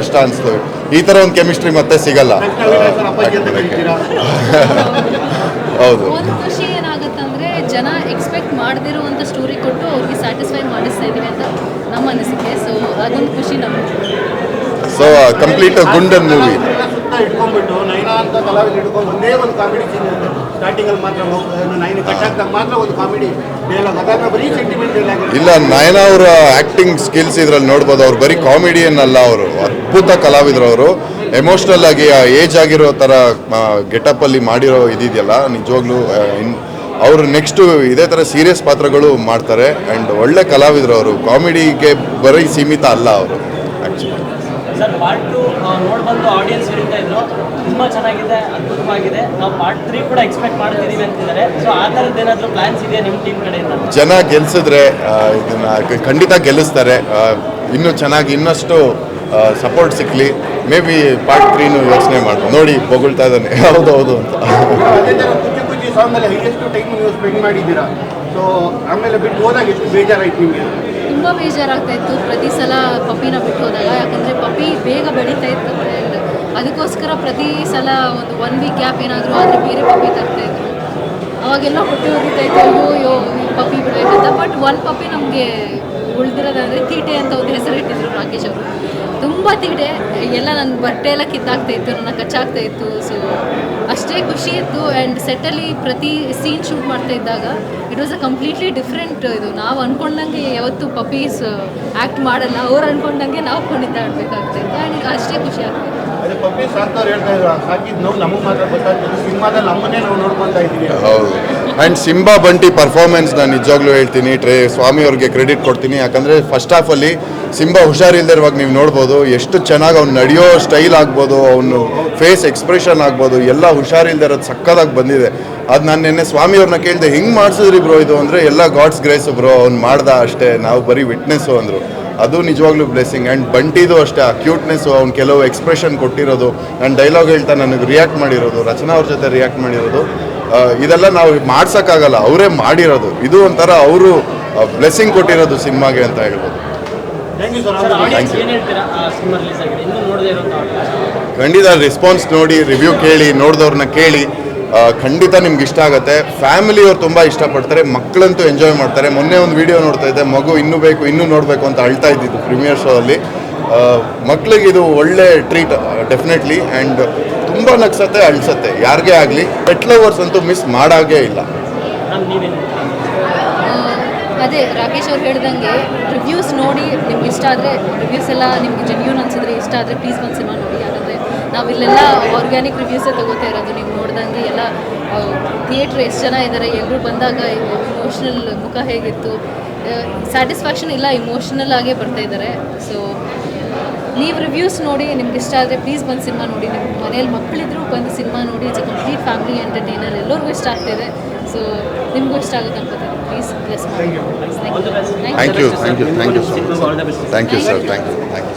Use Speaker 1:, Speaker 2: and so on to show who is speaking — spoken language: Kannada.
Speaker 1: ಇಷ್ಟ ಅನಿಸ್ತು. ಈ ಥರ ಒಂದು ಕೆಮಿಸ್ಟ್ರಿ ಮತ್ತೆ ಸಿಗಲ್ಲ. ಹೌದು.
Speaker 2: ಒಂದು ಖುಷಿ ಏನಾಗುತ್ತಂದ್ರೆ ಜನ ಎಕ್ಸ್ಪೆಕ್ಟ್ ಮಾಡದಿರುವಂಥ ಸ್ಟೋರಿ ಕೊಟ್ಟು ಅವ್ರಿಗೆ ಸ್ಯಾಟಿಸ್ಫೈ ಮಾಡಿಸ್ತಾ ಇದೀವಿ ಅಂತ ನಮ್ಮ ಅನಿಸಿಕೆ. ಸೊ ಅದೊಂದು ಖುಷಿ ನಮಗೆ.
Speaker 1: ಸೊ ಕಂಪ್ಲೀಟ್ ಗುಂಡನ್ ಮೂವಿ
Speaker 3: ಇಟ್ಕೊಂಡ್ಬಿಟ್ಟು ನೈನಾ ಅಂತ ಕಲಾವಿದ ಇಟ್ಕೊಂಡು ಒಂದೇ ಒಂದು ಕಾಮಿಡಿ ಸೀನ್ ಸ್ಟಾರ್ಟಿಂಗ್ ಅಲ್ಲಿ ಮಾತ್ರ ನೈನ್ ಕಟ್ ಹಾಕ್ದಾಗ ಮಾತ್ರ ಒಂದು ಕಾಮಿಡಿ
Speaker 1: ಇಲ್ಲ ನಯನ ಅವರ ಆಕ್ಟಿಂಗ್ ಸ್ಕಿಲ್ಸ್ ಇದ್ರಲ್ಲಿ ನೋಡ್ಬೋದು ಅವ್ರು ಬರೀ ಕಾಮಿಡಿಯನ್ ಅಲ್ಲ ಅವರು. ಅದ್ಭುತ ಕಲಾವಿದರು ಅವರು ಎಮೋಷ್ನಲ್ ಆಗಿ ಆ ಏಜ್ ಆಗಿರೋ ಥರ ಗೆಟಪ್ ಅಲ್ಲಿ ಮಾಡಿರೋ ಇದಿದೆಯಲ್ಲ ನಿಜವಾಗ್ಲೂ ಅವರು ನೆಕ್ಸ್ಟ್ ಇದೇ ಥರ ಸೀರಿಯಸ್ ಪಾತ್ರಗಳು ಮಾಡ್ತಾರೆ. ಆ್ಯಂಡ್ ಒಳ್ಳೆ ಕಲಾವಿದರು ಅವರು ಕಾಮಿಡಿಗೆ ಬರೀ ಸೀಮಿತ ಅಲ್ಲ ಅವರು ಆ್ಯಕ್ಚುಲಿ
Speaker 4: ಸರ್ ಪಾರ್ಟ್ ಟು ನೋಡಿ ಬಂದು ಆಡಿಯನ್ಸ್ ಹೇಳ್ತಾ ಇದ್ರು ತುಂಬ ಚೆನ್ನಾಗಿದೆ ಅದ್ಭುತವಾಗಿದೆ. ನಾವು ಪಾರ್ಟ್ ತ್ರೀ ಕೂಡ ಎಕ್ಸ್ಪೆಕ್ಟ್ ಮಾಡ್ತಿದ್ದೀವಿ ಅಂತಿದ್ದಾರೆ. ಸೊ ಆ ಥರದ್ದು ಏನಾದರೂ ಪ್ಲಾನ್ಸ್ ಇದೆಯಾ ನಿಮ್ಮ ಟೀಮ್ ಕಡೆಯಿಂದ?
Speaker 1: ಜನ ಗೆಲ್ಸಿದ್ರೆ ಆ, ಇದನ್ನ ಖಂಡಿತ ಗೆಲ್ಲಿಸ್ತಾರೆ. ಇನ್ನೂ ಚೆನ್ನಾಗಿ ಇನ್ನಷ್ಟು ಸಪೋರ್ಟ್ ಸಿಕ್ಕಲಿ ಮೇ ಬಿ ಪಾರ್ಟ್ ತ್ರೀನು ಯೋಚನೆ ಮಾಡಿ ನೋಡಿ ಬೊಗಳ್ತಾ ಇದ್ದಾನೆ. ಹೌದು ಹೌದು ಅಂತ
Speaker 2: ತುಂಬ ಬೇಜಾರಾಗ್ತಾ ಇತ್ತು. ಪ್ರತಿ ಸಲ ಪಪ್ಪಿನ ಬಿಟ್ಟು ಹೋದಾಗ. ಯಾಕಂದರೆ ಪಪ್ಪಿ ಬೇಗ ಬೆಳೀತಾ ಇತ್ತು ಅದಕ್ಕೋಸ್ಕರ ಪ್ರತಿ ಸಲ ಒಂದು ಒನ್ ವೀಕ್ ಗ್ಯಾಪ್ ಏನಾದರೂ ಆದರೆ ಬೇರೆ ಪಪ್ಪಿ ತರ್ತಾ ಇದ್ರು. ಅವಾಗೆಲ್ಲ ಹೊಟ್ಟೆ ಹೋಗಿತಾ ಇತ್ತು. ಅಯ್ಯೋ. ಪಪ್ಪಿ ಬಿಡಬೇಕಂತ ಬಟ್ ಒಂದು ಪಪ್ಪಿ ನಮಗೆ ಉಳಿದಿರೋದಂದರೆ ತೀಟೆ ಅಂತ ಒಂದು ಹೆಸರು ಇಟ್ಟಿದ್ರು ರಾಕೇಶ್ ಅವರು. ತುಂಬ ತೀಟೆ ಎಲ್ಲ ನನ್ನ ಬಟ್ಟೆ ಎಲ್ಲ ಕಿತ್ತಾಗ್ತಾ ಇತ್ತು ನನ್ನ ಕಚ್ಚಾಗ್ತಾ ಇತ್ತು ಸೊ ಅಷ್ಟೇ ಖುಷಿ ಇತ್ತು. ಆ್ಯಂಡ್ ಸೆಟ್ಟಲ್ಲಿ ಪ್ರತಿ ಸೀನ್ ಶೂಟ್ ಮಾಡ್ತಾ ಇದ್ದಾಗ it was a completely different ಇದು. ನಾವು ಅಂದ್ಕೊಂಡಂಗೆ ಯಾವತ್ತು ಪಪ್ಪೀಸ್ ಆ್ಯಕ್ಟ್ ಮಾಡಲ್ಲ. ಅವ್ರು ಅಂದ್ಕೊಂಡಂಗೆ ನಾವು ಕುಣಿತಾಡ್ಬೇಕಾಗ್ತಿತ್ತು ಆ್ಯಂಡ್ ಅಷ್ಟೇ ಖುಷಿ ಆಗ್ತಿತ್ತು
Speaker 3: ಪಪ್ಪಿ ಸಾಕ್ತವ್ರು ಹೇಳ್ತಾ ಇದ್ರು ಸಾಕಿದ್ ನೋವು ನಮಗೆ ಮಾತ್ರ ಗೊತ್ತಾಗ್ತದೆ ಸಿನಿಮಾದಲ್ಲಿ ನಮ್ಮನ್ನೇ ನಾವು ನೋಡ್ಕೊತಾ ಇದ್ದೀವಿ
Speaker 1: ಹೌದು. ಆ್ಯಂಡ್ ಸಿಂಬಾ ಬಂಟಿ ಪರ್ಫಾರ್ಮೆನ್ಸ್ ನಾನು ನಿಜವಾಗ್ಲೂ ಹೇಳ್ತೀನಿ. ಟ್ರೇ, ಸ್ವಾಮಿ ಅವ್ರಿಗೆ ಕ್ರೆಡಿಟ್ ಕೊಡ್ತೀನಿ. ಯಾಕಂದರೆ ಫಸ್ಟ್ ಹಾಫಲ್ಲಿ ಸಿಂಬಾ ಹುಷಾರಿಲ್ಲದೇ ಇರುವಾಗ ನೀವು ನೋಡ್ಬೋದು ಎಷ್ಟು ಚೆನ್ನಾಗಿ ಅವ್ನು ನಡೆಯೋ ಸ್ಟೈಲ್ ಆಗ್ಬೋದು, ಅವನು ಫೇಸ್ ಎಕ್ಸ್ಪ್ರೆಷನ್ ಆಗ್ಬೋದು, ಎಲ್ಲ ಹುಷಾರಿಲ್ಲದೆ ಇರೋದು ಸಕ್ಕದಾಗಿ ಬಂದಿದೆ. ಅದು ನಾನು ನಿನ್ನೆ ಸ್ವಾಮಿ ಅವ್ರನ್ನ ಕೇಳಿದೆ, ಹಿಂಗೆ ಮಾಡಿಸಿದ್ರಿ ಬ್ರೋ ಇದು? ಅಂದರೆ, ಎಲ್ಲ ಗಾಡ್ಸ್ ಗ್ರೇಸ್ ಬ್ರೋ ಅವ್ನು ಮಾಡ್ದ ಅಷ್ಟೇ, ನಾವು ಬರೀ ವಿಟ್ನೆಸ್ಸು ಅಂದರು. ಅದು ನಿಜವಾಗ್ಲೂ ಬ್ಲೆಸ್ಸಿಂಗ್ ಆ್ಯಂಡ್ ಬಂಟಿದು ಅಷ್ಟೇ, ಆ ಕ್ಯೂಟ್ನೆಸ್ಸು ಅವ್ನು ಕೆಲವು ಎಕ್ಸ್ಪ್ರೆಷನ್ ಕೊಟ್ಟಿರೋದು, ನಾನು ಡೈಲಾಗ್ ಹೇಳ್ತಾ ನನಗೆ ರಿಯಾಕ್ಟ್ ಮಾಡಿರೋದು, ರಚನಾ ಅವ್ರ ಜೊತೆ ರಿಯಾಕ್ಟ್ ಮಾಡಿರೋದು ಇದೆಲ್ಲ ನಾವು ಮಾಡ್ಸೋಕ್ಕಾಗಲ್ಲ. ಅವರೇ ಮಾಡಿರೋದು. ಇದು ಒಂಥರ ಅವರು ಬ್ಲೆಸ್ಸಿಂಗ್ ಕೊಟ್ಟಿರೋದು ಸಿನಿಮಾಗೆ ಅಂತ ಹೇಳ್ಬೋದು.
Speaker 3: Thank you sir
Speaker 4: sir audience
Speaker 1: Thank you.
Speaker 4: ಏನು ಹೇಳ್ತೀರಾ? ಆ ಸಿನಿಮಾ ರಿಲೀಸ್ ಆಗಿದೆ. ಇನ್ನೂ ನೋಡದೇ ಇರೋಂಥ
Speaker 1: ಖಂಡಿತ ರೆಸ್ಪಾನ್ಸ್ ನೋಡಿ ರಿವ್ಯೂ ಕೇಳಿ ನೋಡಿದವ್ರನ್ನ ಕೇಳಿ. ಖಂಡಿತ ನಿಮ್ಗೆ ಇಷ್ಟ ಆಗುತ್ತೆ. ಫ್ಯಾಮಿಲಿಯವ್ರು ತುಂಬ ಇಷ್ಟಪಡ್ತಾರೆ. ಮಕ್ಕಳಂತೂ ಎಂಜಾಯ್ ಮಾಡ್ತಾರೆ. ಮೊನ್ನೆ ಒಂದು ವಿಡಿಯೋ ನೋಡ್ತಾ ಇದ್ದೆ. ಮಗು ಇನ್ನೂ ಬೇಕು ಇನ್ನೂ ನೋಡಬೇಕು ಅಂತ ಅಳ್ತಾ ಇದ್ದಿದ್ದು ಪ್ರೀಮಿಯರ್ ಶೋ ಅಲ್ಲಿ. ಮಕ್ಕಳಿಗೆ ಇದು ಒಳ್ಳೆ ಟ್ರೀಟ್ ಡೆಫಿನೆಟ್ಲಿ ಆ್ಯಂಡ್ ತುಂಬ ನಗ್ಸತ್ತೆ ಅಳ್ಸತ್ತೆ. ಯಾರಿಗೇ ಆಗಲಿ ಪೆಟ್ ಲವರ್ಸ್ ಅಂತೂ ಮಿಸ್ ಮಾಡಾಗೇ ಇಲ್ಲ.
Speaker 2: ಅದೇ ರಾಕೇಶ್ ಅವ್ರು ಹೇಳ್ದಂಗೆ ರಿವ್ಯೂಸ್ ನೋಡಿ ನಿಮ್ಗೆ ಇಷ್ಟ ಆದರೆ ರಿವ್ಯೂಸ್ ಎಲ್ಲ ನಿಮ್ಗೆ ಜೆನ್ಯೂನ್ ಅನ್ಸಿದ್ರೆ ಇಷ್ಟ ಆದರೆ ಪ್ಲೀಸ್ ಒಂದು ಸಿನಿಮಾ ನೋಡಿ. ಯಾಕಂದರೆ ನಾವಿಲ್ಲೆಲ್ಲ ಆರ್ಗ್ಯಾನಿಕ್ ರಿವ್ಯೂಸೇ ತಗೋತಾ ಇರೋದು ನೀವು ನೋಡ್ದಂಗೆ ಎಲ್ಲ ಥಿಯೇಟ್ರ್ ಎಷ್ಟು ಜನ ಇದ್ದಾರೆ ಎಲ್ಲರೂ ಬಂದಾಗ ಇಮೋಷ್ನಲ್ ಮುಖ ಹೇಗಿತ್ತು ಸ್ಯಾಟಿಸ್ಫ್ಯಾಕ್ಷನ್ ಇಲ್ಲ ಇಮೋಷ್ನಲ್ ಆಗೇ ಬರ್ತಾ ಇದ್ದಾರೆ ಸೊ ನೀವು ರಿವ್ಯೂಸ್ ನೋಡಿ ನಿಮ್ಗೆ ಇಷ್ಟ ಆದರೆ ಪ್ಲೀಸ್ ಬಂದು ಸಿನಿಮಾ ನೋಡಿ. ನಿಮ್ಮ ಮನೇಲಿ ಮಕ್ಕಳಿದ್ರು ಬಂದು ಸಿನಿಮಾ ನೋಡಿ. ಇಟ್ಸ್ ಕಂಪ್ಲೀಟ್ ಫ್ಯಾಮಿಲಿ ಎಂಟರ್ಟೈನರ್ ಎಲ್ಲರಿಗೂ ಇಷ್ಟ ಆಗ್ತಿದೆ. ಸೊ ನಿಮಗೂ ಇಷ್ಟ ಆಗುತ್ತೆ ಅನ್ಕೋತೀನಿ. ಪ್ಲೀಸ್ ಪ್ಲಸ್ ಮಾಡಿ.
Speaker 1: Thank you thank you thank you thank you sir thank you thank you